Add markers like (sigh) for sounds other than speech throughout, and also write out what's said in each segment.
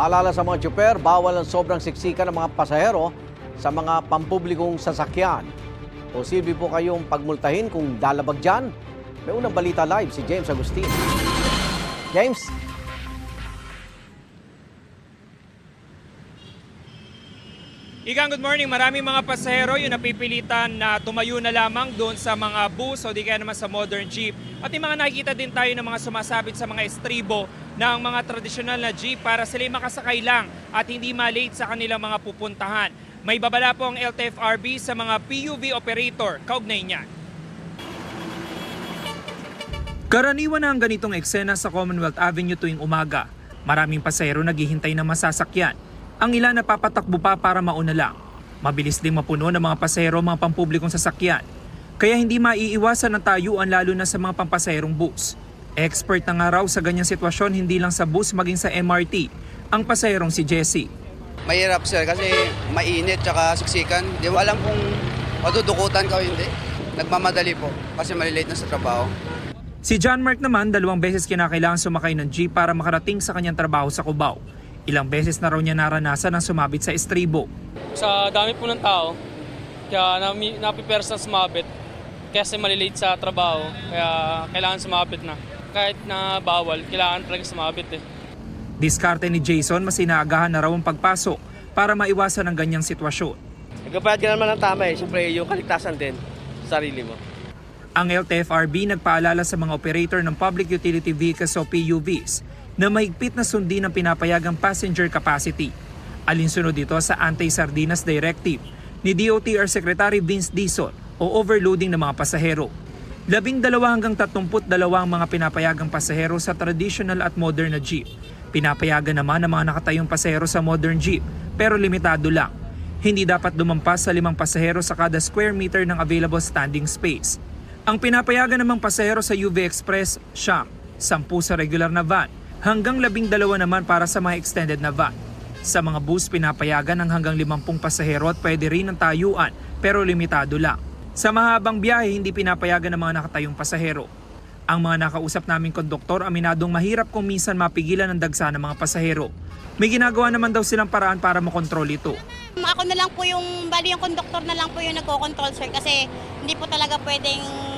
Paalala sa mga tsuper, bawal ang sobrang siksikan ng mga pasahero sa mga pampublikong sasakyan. Posible po kayong pagmultahin kung dalabag dyan. May unang balita live si James Agustin. James? Igang good morning. Maraming mga pasahero yung napipilitan na tumayo na lamang doon sa mga bus o di kaya naman sa modern jeep. At yung mga nakikita din tayo ng mga sumasabit sa mga estribo ng mga tradisyonal na jeep para sila makasakay lang at hindi malate sa kanilang mga pupuntahan. May babala po ang LTFRB sa mga PUV operator. Kaugnay niyan. Karaniwan na ang ganitong eksena sa Commonwealth Avenue tuwing umaga. Maraming pasahero naghihintay ng masasakyan. Ang ilan napapatakbo pa para mauna lang. Mabilis ding mapuno ng mga pasahero ang mga pampublikong sasakyan. Kaya hindi maiiwasan ang tayuan lalo na sa mga pampasaherong bus. Expert na nga raw sa ganyang sitwasyon hindi lang sa bus maging sa MRT ang pasaherong si Jessie. Mahirap sir kasi mainit tsaka siksikan. Di mo alam kung matudukutan ka o hindi. Nagmamadali po kasi malilate na sa trabaho. Si John Mark naman dalawang beses kinakailangan sumakay ng jeep para makarating sa kanyang trabaho sa Cubao. Ilang beses na raw niya naranasan ang sumabit sa estribo. Sa dami po ng tao, kaya nami, napipersa sa sumabit. Kasi malilate sa trabaho, kaya kailangan sumabit na. Kahit na bawal, kailangan talaga sumabit eh. Diskarte ni Jason mas inaagahan na raw ang pagpasok para maiwasan ang ganyang sitwasyon. Nagbabayad ka naman ng tama eh. Siyempre, yung kaligtasan din sa sarili mo. Ang LTFRB nagpaalala sa mga operator ng Public Utility Vehicles o PUVs na mahigpit na sundin ang pinapayagang passenger capacity. Alinsunod dito sa Anti-Sardinas Directive ni DOTR Secretary Vince Dizon o overloading ng mga pasahero. Labing dalawa hanggang tatlongput dalawang mga pinapayagang pasahero sa traditional at modern na jeep. Pinapayagan naman ang mga nakatayong pasahero sa modern jeep pero limitado lang. Hindi dapat lumampas sa limang pasahero sa kada square meter ng available standing space. Ang pinapayagan namang pasahero sa UV Express, siyam, sampu sa regular na van, hanggang labing dalawa naman para sa mga extended na van. Sa mga bus, pinapayagan ng hanggang limampung pasahero at pwede rin ng tayuan, pero limitado lang. Sa mahabang biyahe, hindi pinapayagan ng mga nakatayong pasahero. Ang mga nakausap naming konduktor aminadong mahirap kung minsan mapigilan ang dagsa ng mga pasahero. May ginagawa naman daw silang paraan para makontrol ito. Ako na lang po yung, bali yung conductor na lang po yung nagko-control sir kasi hindi po talaga pwedeng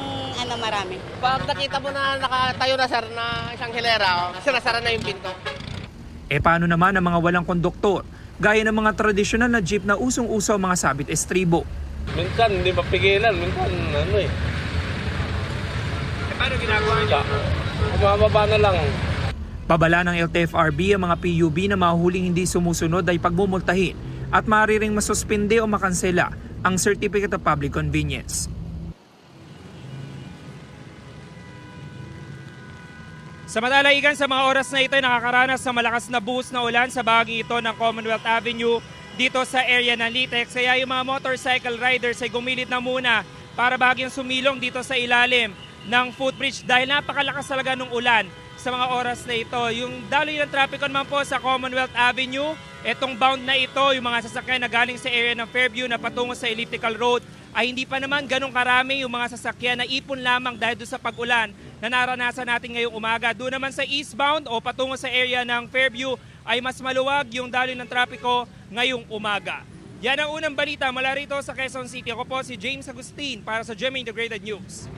ano marami. Pag nakita mo na nakatayo na sir na isang hilera, sinasara na yung pinto. E paano naman ang mga walang konduktor? Gaya ng mga tradisyonal na jeep na usong-uso mga sabit estribo. Minsan hindi mapigilan, minsan ano eh. E paano ginagawa niyo? Bumababa na lang. Pabala ng LTFRB ang mga PUB na mahuhuling hindi sumusunod ay pagmumultahin at maaaring masuspinde o makansela ang Certificate of Public Convenience. Sa madalaigan sa mga oras na ito ay nakakaranas ng malakas na bus na ulan sa bahagi ito ng Commonwealth Avenue dito sa area ng Litex. Kaya yung mga motorcycle riders ay gumilit na muna para bahagyang sumilong dito sa ilalim ng footbridge dahil napakalakas talaga ng ulan sa mga oras na ito. Yung daloy ng trapiko naman po sa Commonwealth Avenue, itong bound na ito, yung mga sasakyan na galing sa area ng Fairview na patungo sa Elliptical Road, ay hindi pa naman ganong karami yung mga sasakyan na ipon lamang dahil doon sa pag-ulan na naranasan natin ngayong umaga. Doon naman sa eastbound o patungo sa area ng Fairview ay mas maluwag yung daloy ng trapiko ngayong umaga. Yan ang unang balita mula rito sa Quezon City. Ako po si James Agustin para sa GMA Integrated News.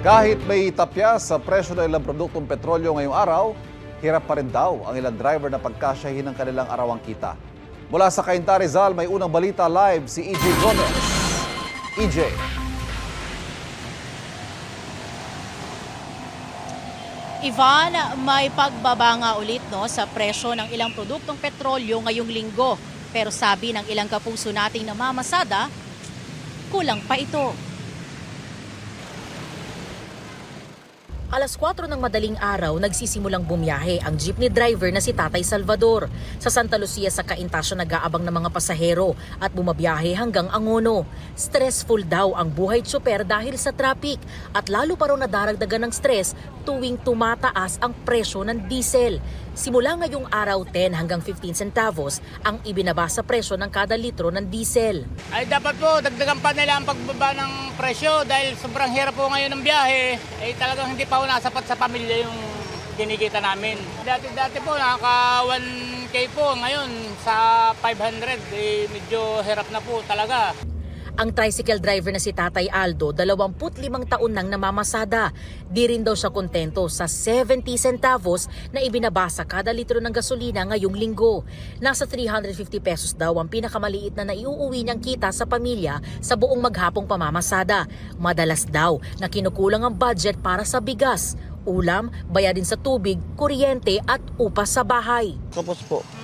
Kahit may tapya sa presyo ng ilang produktong petrolyo ngayong araw, hirap pa rin daw ang ilang driver na pagkasyahin ng kanilang arawang kita. Mula sa Cainta Rizal, may unang balita live si EJ Gomez. EJ. Ivan, may pagbaba nga ulit no, sa presyo ng ilang produktong petrolyo ngayong linggo. Pero sabi ng ilang kapuso nating namamasada, kulang pa ito. Alas 4 ng madaling araw, nagsisimulang bumiyahe ang jeepney driver na si Tatay Salvador. Sa Santa Lucia sa Cainta siya nag-aabang ng mga pasahero at bumabiyahe hanggang Angono. Stressful daw ang buhay tsuper dahil sa traffic at lalo pa raw nadaragdagan ng stress tuwing tumataas ang presyo ng diesel. Simula ngayong araw 10 hanggang 15 centavos ang ibinaba sa presyo ng kada litro ng diesel. ay dapat po dagdagan pa nila ang pagbaba ng presyo dahil sobrang hirap po ngayon ng biyahe ay talagang hindi pa po nasapat sa pamilya yung kinikita namin. Dati-dati po nakaka 1K po ngayon sa 500 eh medyo hirap na po talaga. Ang tricycle driver na si Tatay Aldo, 25 taon nang namamasada. Di rin daw siya kontento sa 70 centavos na ibinabasa kada litro ng gasolina ngayong linggo. Nasa 350 pesos daw ang pinakamaliit na naiuuwi niyang kita sa pamilya sa buong maghapong pamamasada. Madalas daw na kinukulang ang budget para sa bigas, ulam, bayadin sa tubig, kuryente at upas sa bahay. Kapos po.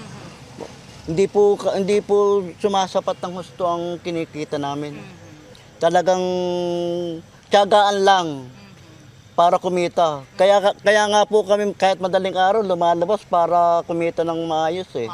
Hindi po hindi po sumasapat ng husto ang kinikita namin. Talagang tiyagaan lang para kumita. Kaya kaya nga po kami kahit madaling araw lumalabas para kumita ng maayos eh.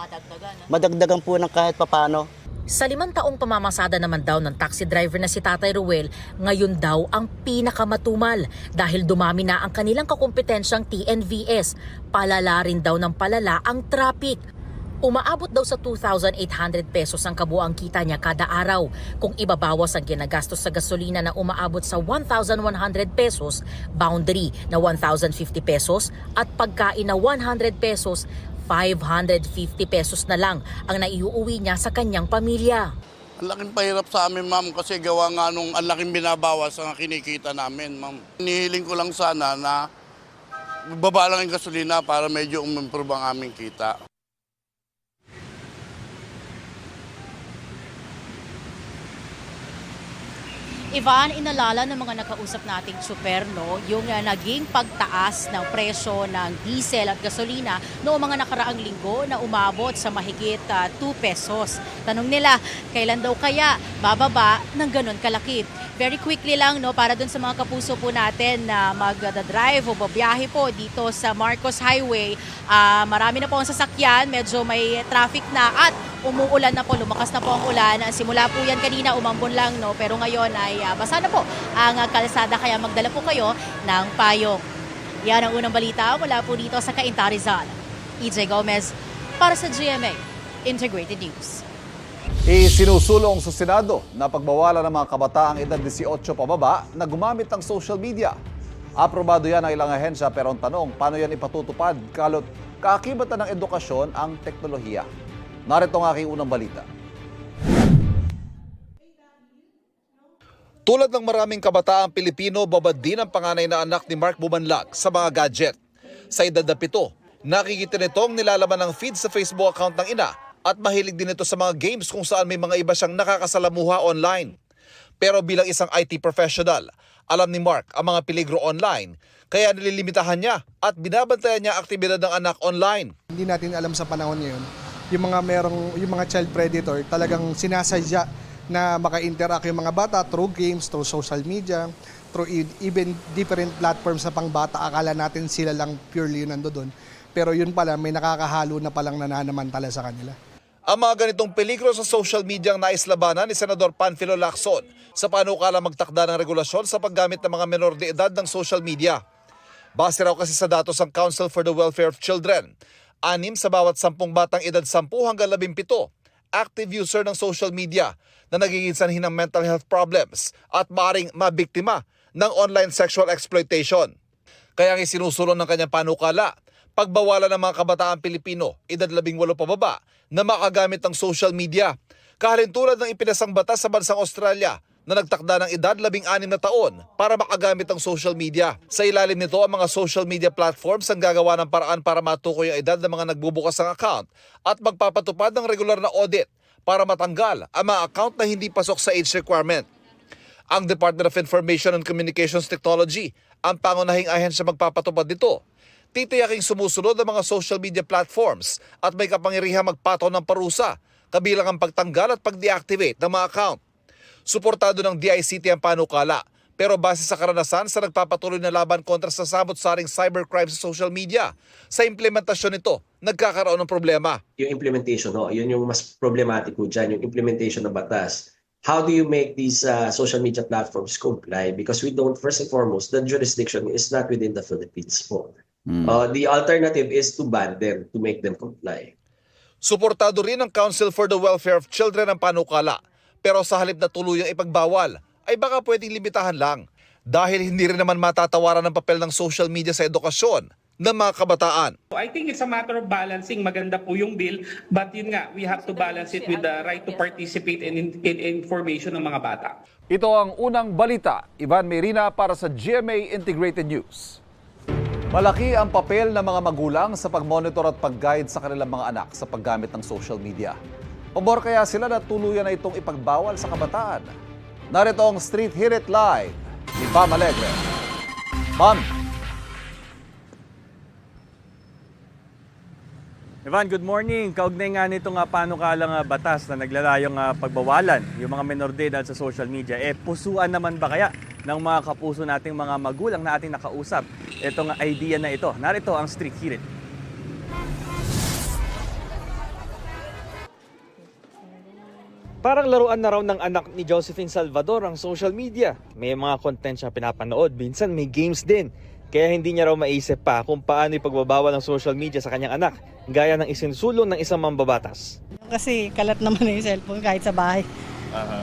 Madagdagan po ng kahit papano. Sa limang taong pamamasada naman daw ng taxi driver na si Tatay Ruel, ngayon daw ang pinakamatumal dahil dumami na ang kanilang kakompetensyang TNVS. Palala rin daw ng palala ang traffic. Umaabot daw sa 2,800 pesos ang kabuang kita niya kada araw. Kung ibabawas ang ginagastos sa gasolina na umaabot sa 1,100 pesos, boundary na 1,050 pesos at pagkain na 100 pesos, 550 pesos na lang ang naiuuwi niya sa kanyang pamilya. Ang laking pahirap sa amin, ma'am, kasi gawa nga nung ang laking binabawas ang kinikita namin, ma'am. Hinihiling ko lang sana na baba lang yung gasolina para medyo umimprove ang aming kita. Ivan, inalala ng mga nakausap nating super, no, yung uh, naging pagtaas ng presyo ng diesel at gasolina noong mga nakaraang linggo na umabot sa mahigit uh, 2 pesos. Tanong nila, kailan daw kaya bababa ng ganun kalaki? Very quickly lang, no, para dun sa mga kapuso po natin na mag-drive o babiyahe po dito sa Marcos Highway, ah, marami na po ang sasakyan, medyo may traffic na at umuulan na po, lumakas na po ang ulan. Simula po yan kanina, umambon lang, no? pero ngayon ay ah, basa na po ang kalsada, kaya magdala po kayo ng payong. Yan ang unang balita mula po dito sa Cainta Rizal. EJ Gomez para sa GMA Integrated News. Isinusulong sa Senado na pagbawalan ng mga kabataang edad 18 pababa na gumamit ng social media. Aprobado yan ng ilang ahensya pero ang tanong, paano yan ipatutupad kalot kaakibatan ng edukasyon ang teknolohiya? Narito ang aking unang balita. Tulad ng maraming kabataang Pilipino, babad din ang panganay na anak ni Mark Bumanlag sa mga gadget. Sa edad na pito, nakikita nitong nilalaman ng feed sa Facebook account ng ina at mahilig din ito sa mga games kung saan may mga iba siyang nakakasalamuha online. Pero bilang isang IT professional, alam ni Mark ang mga peligro online kaya nililimitahan niya at binabantayan niya ang aktibidad ng anak online. Hindi natin alam sa panahon ngayon, yung mga merong yung mga child predator talagang sinasadya na maka-interact yung mga bata through games, through social media, through e- even different platforms na pang bata. Akala natin sila lang purely yun nandoon. Pero yun pala, may nakakahalo na palang nananamantala sa kanila. Ang mga ganitong peligro sa social media ang naislabanan ni Senador Panfilo Lacson sa panukala magtakda ng regulasyon sa paggamit ng mga menor de edad ng social media. Base raw kasi sa datos ng Council for the Welfare of Children, anim sa bawat sampung batang edad 10 hanggang 17 active user ng social media na nagiging sanhin ng mental health problems at maring mabiktima ng online sexual exploitation. Kaya ang isinusulong ng kanyang panukala, pagbawalan ng mga kabataan Pilipino, edad 18 pababa, na makagamit ng social media. Kahalintulad ng ipinasang batas sa bansang Australia na nagtakda ng edad 16 na taon para makagamit ng social media. Sa ilalim nito, ang mga social media platforms ang gagawa ng paraan para matukoy ang edad ng mga nagbubukas ng account at magpapatupad ng regular na audit para matanggal ang mga account na hindi pasok sa age requirement. Ang Department of Information and Communications Technology ang pangunahing ahensya magpapatupad nito. Titiyaking sumusunod ang mga social media platforms at may kapangyarihang magpataw ng parusa, kabilang ang pagtanggal at pag-deactivate ng mga account. Suportado ng DICT ang panukala, pero base sa karanasan sa nagpapatuloy na laban kontra sa sabot-saring cybercrime sa social media, sa implementasyon nito, nagkakaroon ng problema. yung implementation, no? yun yung mas problematic po dyan, yung implementation ng batas. How do you make these uh, social media platforms comply? Because we don't, first and foremost, the jurisdiction is not within the Philippines po. Uh, the alternative is to ban them, to make them comply. Suportado rin ng Council for the Welfare of Children ang panukala, pero sa halip na tuluyang ipagbawal, ay baka pwedeng limitahan lang. Dahil hindi rin naman matatawaran ng papel ng social media sa edukasyon, ng mga kabataan. I think it's a matter of balancing. Maganda po yung bill, but yun nga, we have to balance it with the right to participate in, in, in information ng mga bata. Ito ang unang balita. Ivan Merina para sa GMA Integrated News. Malaki ang papel ng mga magulang sa pag-monitor at pag-guide sa kanilang mga anak sa paggamit ng social media. Pabor kaya sila na tuluyan na itong ipagbawal sa kabataan. Narito ang Street Hit It Live ni Pam Alegre. Pam, Ivan, good morning. Kaugnay nga nito nga panukalang nga batas na naglalayong nga pagbawalan yung mga minor de edad sa social media. Eh, pusuan naman ba kaya ng mga kapuso nating mga magulang na ating nakausap itong idea na ito? Narito ang Street Hirit. Parang laruan na raw ng anak ni Josephine Salvador ang social media. May mga content siya pinapanood, minsan may games din. Kaya hindi niya raw maisip pa kung paano ipagbabawal ng social media sa kanyang anak, gaya ng isinsulong ng isang mambabatas. Kasi kalat naman na yung cellphone kahit sa bahay. Aha.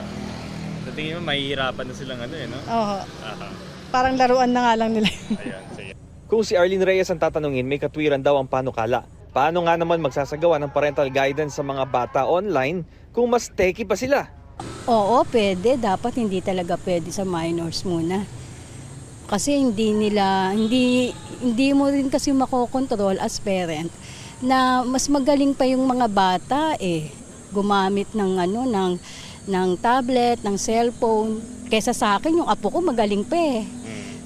Sa tingin mo, mahihirapan na silang ano eh, no? Oo. Aha. Parang laruan na nga lang nila. Ayan, sige. Kung si Arlene Reyes ang tatanungin, may katwiran daw ang panukala. Paano nga naman magsasagawa ng parental guidance sa mga bata online kung mas techy pa sila? Oo, pwede. Dapat hindi talaga pwede sa minors muna. Kasi hindi nila, hindi, hindi mo rin kasi makokontrol as parent na mas magaling pa yung mga bata eh gumamit ng ano ng ng tablet, ng cellphone kaysa sa akin yung apo ko magaling pa eh.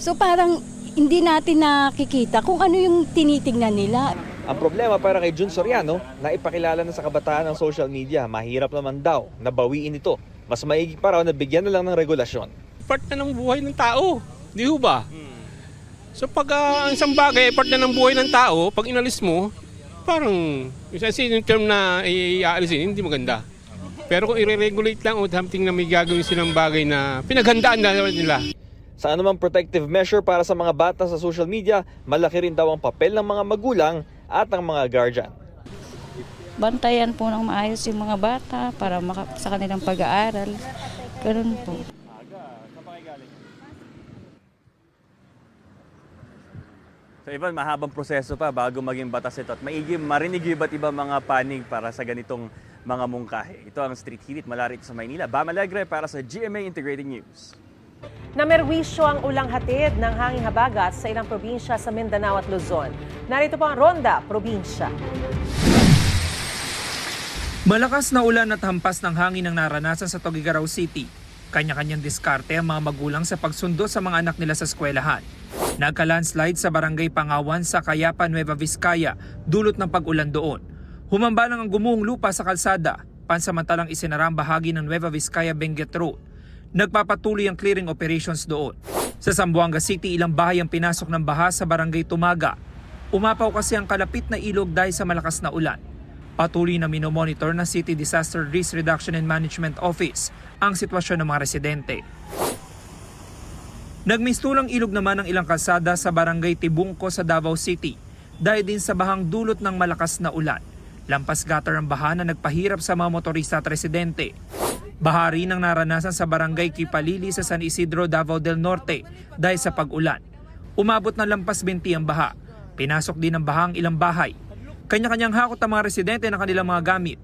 So parang hindi natin nakikita kung ano yung tinitingnan nila. Ang problema para kay Jun Soriano, na ipakilala na sa kabataan ng social media, mahirap naman daw na bawiin ito. Mas maigi pa raw na bigyan na lang ng regulasyon. Part na ng buhay ng tao. Di ba? So pag ah, ang isang bagay, part na ng buhay ng tao, pag inalis mo, parang, kasi yung term na i-aalisin, hindi maganda. Pero kung i-regulate lang o something na may gagawin silang bagay na pinaghandaan na nila, Sa anumang protective measure para sa mga bata sa social media, malaki rin daw ang papel ng mga magulang at ng mga guardian. bantayan po ng maayos yung mga bata para maka, sa kanilang pag-aaral. Ganun po. So Ivan, mahabang proseso pa bago maging batas ito at maigi marinig yung iba't ibang mga panig para sa ganitong mga mungkahi. Ito ang Street Hirit malarit sa Maynila. Bam Alegre para sa GMA Integrated News. Namerwisyo ang ulang hatid ng hanging habagat sa ilang probinsya sa Mindanao at Luzon. Narito po ang Ronda, probinsya. Malakas na ulan at hampas ng hangin ang naranasan sa Tugigaraw City. Kanya-kanyang diskarte ang mga magulang sa pagsundo sa mga anak nila sa eskwelahan. Nagka-landslide sa barangay Pangawan sa Cayapa, Nueva Vizcaya, dulot ng pag-ulan doon. Humamba lang ang gumuhong lupa sa kalsada, pansamantalang isinara ang bahagi ng Nueva Vizcaya Benguet Road. Nagpapatuloy ang clearing operations doon. Sa Zamboanga City, ilang bahay ang pinasok ng baha sa barangay Tumaga. Umapaw kasi ang kalapit na ilog dahil sa malakas na ulan. Patuloy na minomonitor ng City Disaster Risk Reduction and Management Office ang sitwasyon ng mga residente. Nagmistulang ilog naman ang ilang kalsada sa barangay Tibungko sa Davao City dahil din sa bahang dulot ng malakas na ulan. Lampas gutter ang baha na nagpahirap sa mga motorista at residente. Baha rin ang naranasan sa barangay Kipalili sa San Isidro, Davao del Norte dahil sa pag-ulan. Umabot na lampas 20 ang baha. Pinasok din ng baha ang ilang bahay. Kanya-kanyang hakot ang mga residente ng kanilang mga gamit.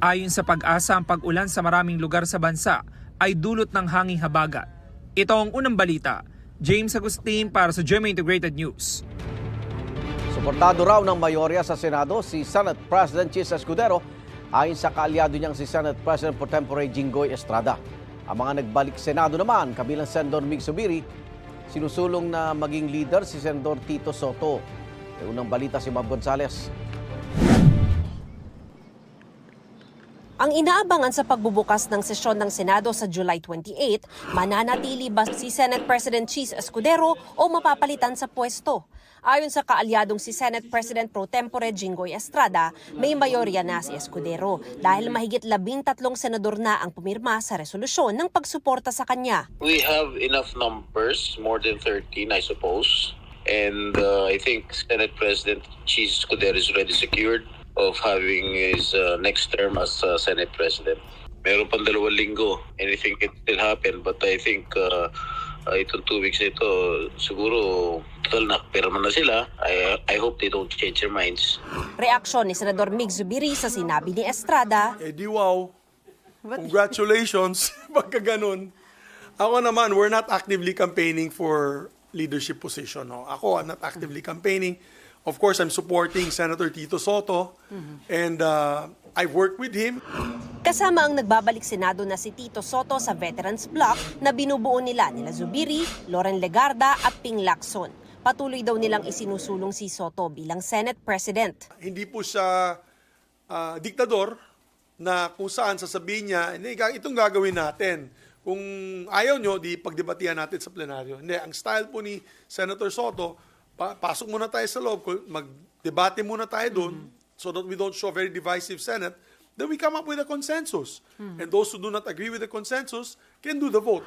Ayon sa pag-asa, ang pag-ulan sa maraming lugar sa bansa ay dulot ng hanging habagat. Ito ang unang balita. James Agustin para sa GMA Integrated News. Suportado raw ng mayorya sa Senado si Senate President Chis Escudero ayon sa kaalyado niyang si Senate President Pro Tempore Jinggoy Estrada. Ang mga nagbalik Senado naman, kabilang Senador Mig Subiri, sinusulong na maging leader si Senador Tito Soto. May unang balita si Bob Gonzales. Ang inaabangan sa pagbubukas ng sesyon ng Senado sa July 28, mananatili ba si Senate President Cheese Escudero o mapapalitan sa pwesto? Ayon sa kaalyadong si Senate President Pro Tempore Jinggoy Estrada, may mayorya na si Escudero dahil mahigit labing tatlong senador na ang pumirma sa resolusyon ng pagsuporta sa kanya. We have enough numbers, more than 13 I suppose. And uh, I think Senate President Cheese Escudero is already secured of having his uh, next term as uh, Senate President. Meron pang dalawang linggo. Anything can still happen. But I think uh, uh, itong two weeks ito, siguro total na pirma na sila. I, I hope they don't change their minds. Reaksyon ni Senador Mig Zubiri sa sinabi ni Estrada, Eh di wow. Congratulations. (laughs) Pagka ganun. Ako naman, we're not actively campaigning for leadership position. No? Ako, I'm not actively campaigning. Of course, I'm supporting Senator Tito Soto. And uh, I've worked with him. kasama ang nagbabalik Senado na si Tito Soto sa Veterans Bloc na binubuo nila nila Zubiri, Loren Legarda at Ping Lacson. Patuloy daw nilang isinusulong si Soto bilang Senate President. Hindi po siya ah, diktador na kung saan sasabihin niya, hindi, ga- itong gagawin natin. Kung ayaw nyo, di pagdebatihan natin sa plenaryo. Hindi, ang style po ni Senator Soto, pa- pasok muna tayo sa loob, magdebate muna tayo doon so that we don't show a very divisive Senate, then we come up with a consensus. And those who do not agree with the consensus can do the vote.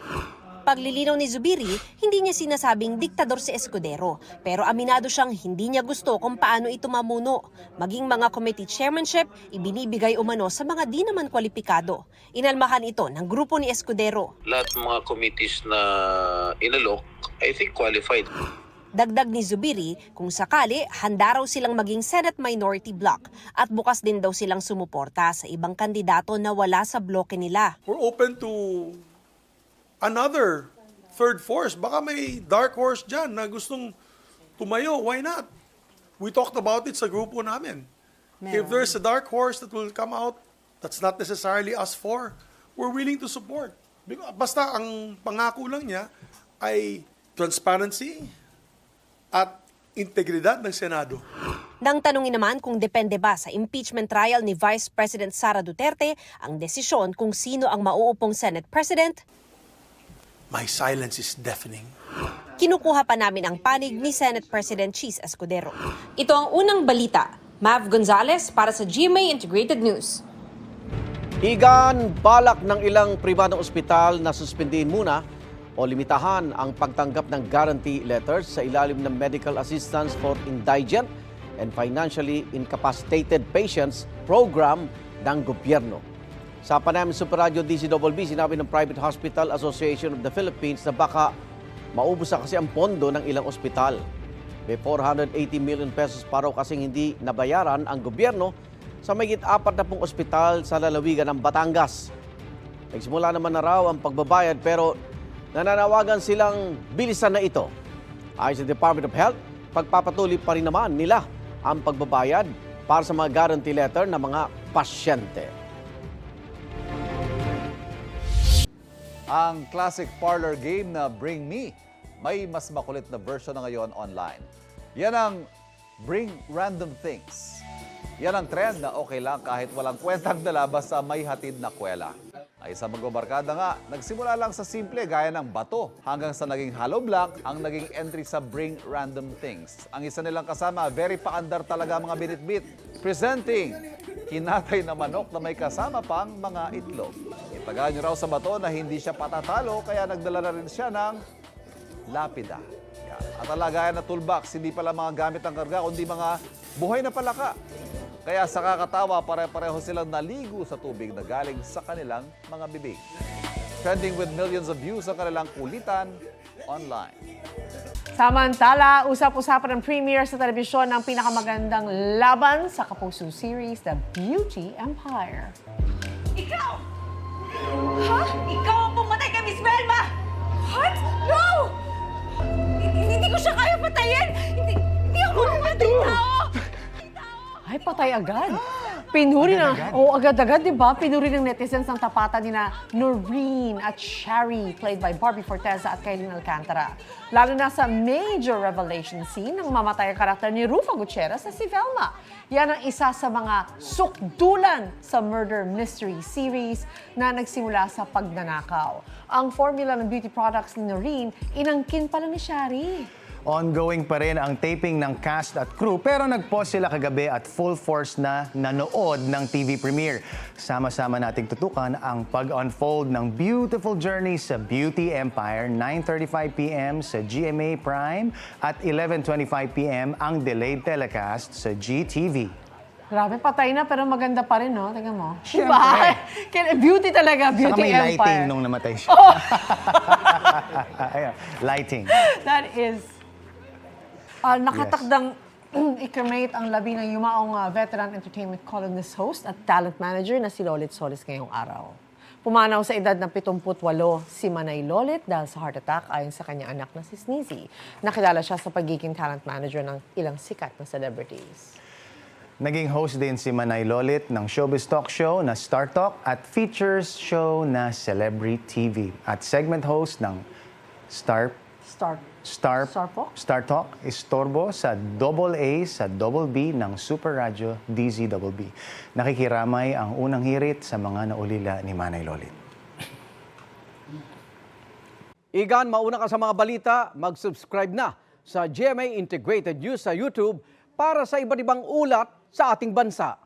Paglilinaw ni Zubiri, hindi niya sinasabing diktador si Escudero, pero aminado siyang hindi niya gusto kung paano ito mamuno. Maging mga committee chairmanship, ibinibigay umano sa mga di naman kwalipikado. Inalmahan ito ng grupo ni Escudero. Lahat ng mga committees na inalok, I think qualified. Dagdag ni Zubiri, kung sakali, handa raw silang maging Senate Minority Bloc at bukas din daw silang sumuporta sa ibang kandidato na wala sa bloke nila. We're open to another third force. Baka may dark horse dyan na gustong tumayo. Why not? We talked about it sa grupo namin. If there's a dark horse that will come out, that's not necessarily us four. We're willing to support. Basta ang pangako lang niya ay transparency at integridad ng Senado. Nang tanungin naman kung depende ba sa impeachment trial ni Vice President Sara Duterte ang desisyon kung sino ang mauupong Senate President, My silence is deafening. kinukuha pa namin ang panig ni Senate President Cheese Escudero. Ito ang unang balita. Mav Gonzalez para sa GMA Integrated News. Igan, balak ng ilang pribadong ospital na suspindihin muna o limitahan ang pagtanggap ng guarantee letters sa ilalim ng Medical Assistance for Indigent and Financially Incapacitated Patients program ng gobyerno. Sa Panam Super Radio DCWB, sinabi ng Private Hospital Association of the Philippines na baka maubos na kasi ang pondo ng ilang ospital. May 480 million pesos pa raw kasing hindi nabayaran ang gobyerno sa mayigit apat na pong ospital sa lalawigan ng Batangas. Nagsimula naman na raw ang pagbabayad pero nananawagan silang bilisan na ito. Ayon sa Department of Health, pagpapatuloy pa rin naman nila ang pagbabayad para sa mga guarantee letter ng mga pasyente. Ang classic parlor game na Bring Me, may mas makulit na version na ngayon online. Yan ang Bring Random Things. Yan ang trend na okay lang kahit walang kwentang dalabas sa may hatid na kwela. Ay sa magbabarkada nga, nagsimula lang sa simple gaya ng bato hanggang sa naging hollow block ang naging entry sa Bring Random Things. Ang isa nilang kasama, very paandar talaga mga binitbit. Presenting, kinatay na manok na may kasama pang mga itlog. Itagaan niyo raw sa bato na hindi siya patatalo kaya nagdala na rin siya ng lapida. At ang lagayan na toolbox, hindi pala mga gamit ang karga, kundi mga buhay na palaka. Kaya sa kakatawa, pare-pareho silang naligo sa tubig na galing sa kanilang mga bibig. Trending with millions of views ang kanilang kulitan online. Samantala, usap-usapan ng premiere sa telebisyon ng pinakamagandang laban sa Kapuso series, The Beauty Empire. Ikaw! Ha? Ikaw ang pumatay kay Miss Velma! What? Patay agad. (gasps) Pinuri ng, oh, agad-agad, di ba? Pinuri ng netizens ang tapatan ni na Noreen at Sherry, played by Barbie Forteza at Kailin Alcantara. Lalo na sa major revelation scene ng mamatay ang karakter ni Rufa Gutierrez na si Velma. Yan ang isa sa mga sukdulan sa murder mystery series na nagsimula sa pagnanakaw. Ang formula ng beauty products ni Noreen, inangkin pala ni Sherry. Ongoing pa rin ang taping ng cast at crew pero nag-pause sila kagabi at full force na nanood ng TV premiere. Sama-sama nating tutukan ang pag-unfold ng beautiful journey sa Beauty Empire 9.35pm sa GMA Prime at 11.25pm ang delayed telecast sa GTV. Grabe, patay na pero maganda pa rin, no? Tingnan mo. Siyempre. Diba? (laughs) Beauty talaga, Saka Beauty may Empire. lighting nung namatay siya. Oh. (laughs) Ayan, Lighting. That is uh, nakatakdang (clears throat) i-cremate ang labi ng yumaong uh, veteran entertainment columnist host at talent manager na si Lolit Solis ngayong araw. Pumanaw sa edad ng 78 si Manay Lolit dahil sa heart attack ayon sa kanyang anak na si Sneezy. Nakilala siya sa pagiging talent manager ng ilang sikat na celebrities. Naging host din si Manay Lolit ng showbiz talk show na Star Talk at features show na Celebrity TV at segment host ng Star Start. Star, Star Talk? Star Talk istorbo sa Double A sa Double B ng Super Radio DZBB. Nakikiramay ang unang hirit sa mga naulila ni Manay Lolit. Igan, mauna ka sa mga balita, mag-subscribe na sa GMA Integrated News sa YouTube para sa iba't ibang ulat sa ating bansa.